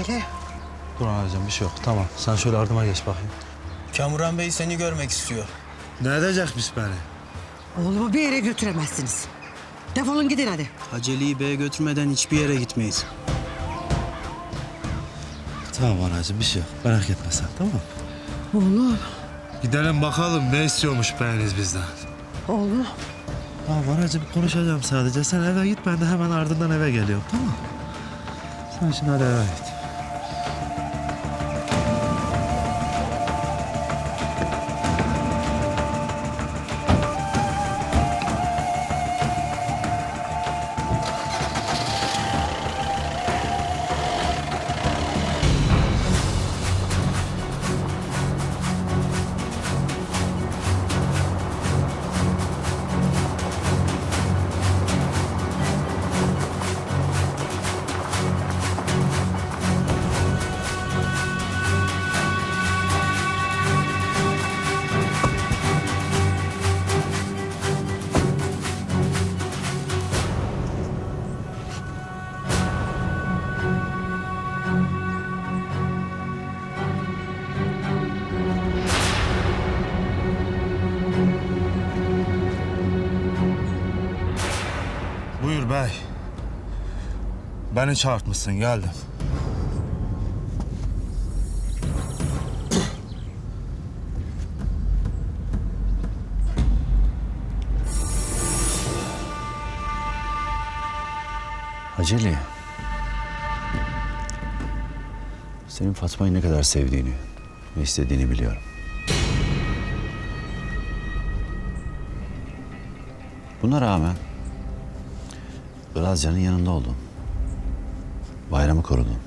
Acele. Dur anacığım bir şey yok. Tamam. Sen şöyle ardıma geç bakayım. Kamuran Bey seni görmek istiyor. Ne edecekmiş beni? Oğlumu bir yere götüremezsiniz. Defolun gidin hadi. Haceli'yi Bey'e götürmeden hiçbir yere gitmeyiz. Tamam anacığım bir şey yok. Merak etme sen tamam mı? Oğlum, Gidelim bakalım ne istiyormuş beyiniz bizden. oğlum. Tamam anacığım konuşacağım sadece. Sen eve git ben de hemen ardından eve geliyorum tamam mı? Sen şimdi hadi eve git. Bey. Beni çağırtmışsın geldim. Acele. Senin Fatma'yı ne kadar sevdiğini ve istediğini biliyorum. Buna rağmen Irazcan'ın yanında oldun. Bayramı korudun.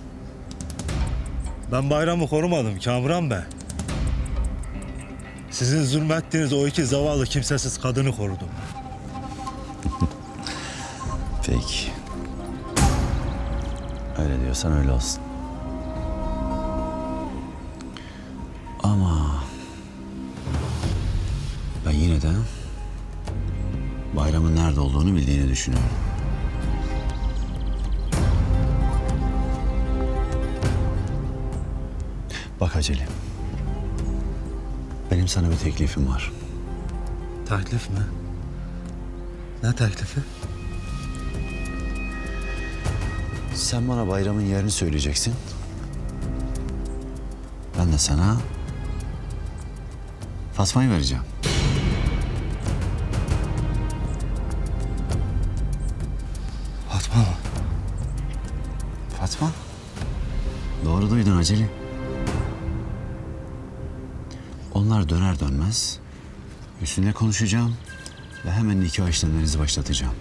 Ben bayramı korumadım Kamuran Bey. Sizin zulmettiğiniz o iki zavallı kimsesiz kadını korudum. Peki. Öyle diyorsan öyle olsun. Ama ben yine de bayramın nerede olduğunu bildiğini düşünüyorum. Bak Acele. Benim sana bir teklifim var. Teklif mi? Ne teklifi? Sen bana bayramın yerini söyleyeceksin. Ben de sana Fatma'yı vereceğim. Fatma mı? Fatma? Doğru duydun Aceli. Onlar döner dönmez üstüne konuşacağım ve hemen nikah işlemlerinizi başlatacağım.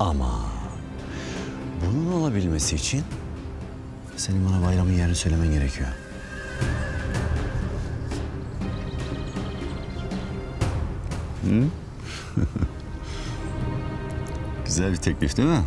Ama bunun olabilmesi için senin bana bayramın yerini söylemen gerekiyor. Hı? Güzel bir teklif değil mi?